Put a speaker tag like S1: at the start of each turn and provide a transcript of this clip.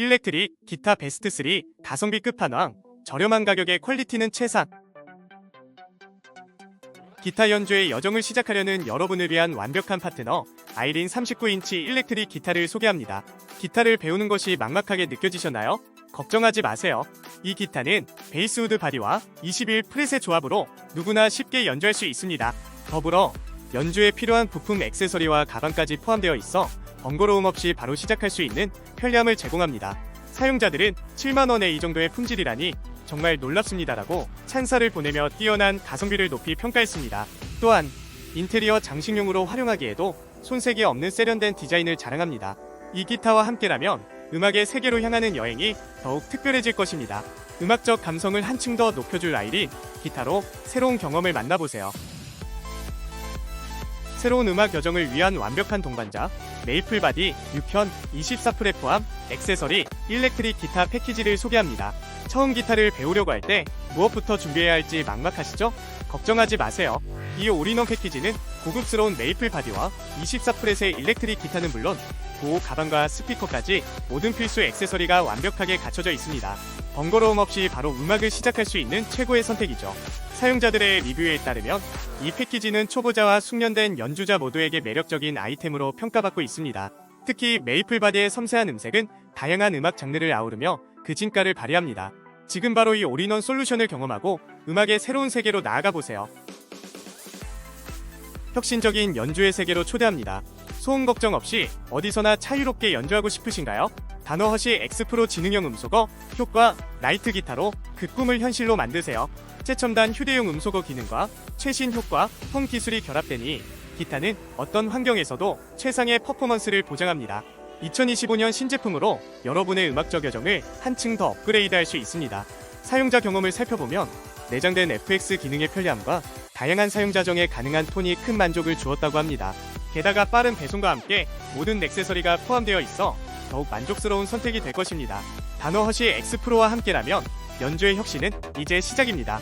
S1: 일렉트릭, 기타 베스트 3, 가성비 끝판왕, 저렴한 가격에 퀄리티는 최상. 기타 연주의 여정을 시작하려는 여러분을 위한 완벽한 파트너, 아이린 39인치 일렉트릭 기타를 소개합니다. 기타를 배우는 것이 막막하게 느껴지셨나요? 걱정하지 마세요. 이 기타는 베이스우드 바디와 21 프렛의 조합으로 누구나 쉽게 연주할 수 있습니다. 더불어 연주에 필요한 부품 액세서리와 가방까지 포함되어 있어 번거로움 없이 바로 시작할 수 있는 편리함을 제공합니다. 사용자들은 7만원의 이 정도의 품질이라니 정말 놀랍습니다라고 찬사를 보내며 뛰어난 가성비를 높이 평가했습니다. 또한 인테리어 장식용으로 활용하기에도 손색이 없는 세련된 디자인을 자랑합니다. 이 기타와 함께라면 음악의 세계로 향하는 여행이 더욱 특별해질 것입니다. 음악적 감성을 한층 더 높여줄 아이린 기타로 새로운 경험을 만나보세요. 새로운 음악 여정을 위한 완벽한 동반자 메이플 바디 6현 24프레 포함 액세서리 일렉트릭 기타 패키지를 소개합니다. 처음 기타를 배우려고 할 때 무엇부터 준비해야 할지 막막하시죠? 걱정하지 마세요. 이 올인원 패키지는 고급스러운 메이플 바디와 24프렛의 일렉트릭 기타는 물론 보호 가방과 스피커까지 모든 필수 액세서리가 완벽하게 갖춰져 있습니다. 번거로움 없이 바로 음악을 시작할 수 있는 최고의 선택이죠. 사용자들의 리뷰에 따르면 이 패키지는 초보자와 숙련된 연주자 모두에게 매력적인 아이템으로 평가받고 있습니다. 특히 메이플 바디의 섬세한 음색은 다양한 음악 장르를 아우르며 그 진가를 발휘합니다. 지금 바로 이 올인원 솔루션을 경험하고 음악의 새로운 세계로 나아가 보세요. 혁신적인 연주의 세계로 초대합니다. 소음 걱정 없이 어디서나 자유롭게 연주하고 싶으신가요? 단어 허시 X프로 지능형 음소거, 효과, 라이트 기타로 그 꿈을 현실로 만드세요. 최첨단 휴대용 음소거 기능과 최신 효과, 통 기술이 결합되니 기타는 어떤 환경에서도 최상의 퍼포먼스를 보장합니다. 2025년 신제품으로 여러분의 음악적 여정을 한층 더 업그레이드할 수 있습니다. 사용자 경험을 살펴보면 내장된 FX 기능의 편리함과 다양한 사용자 정에 가능한 톤이 큰 만족을 주었다고 합니다. 게다가 빠른 배송과 함께 모든 액세서리가 포함되어 있어 더욱 만족스러운 선택이 될 것입니다. 단어 허시 X 프로와 함께라면 연주의 혁신은 이제 시작입니다.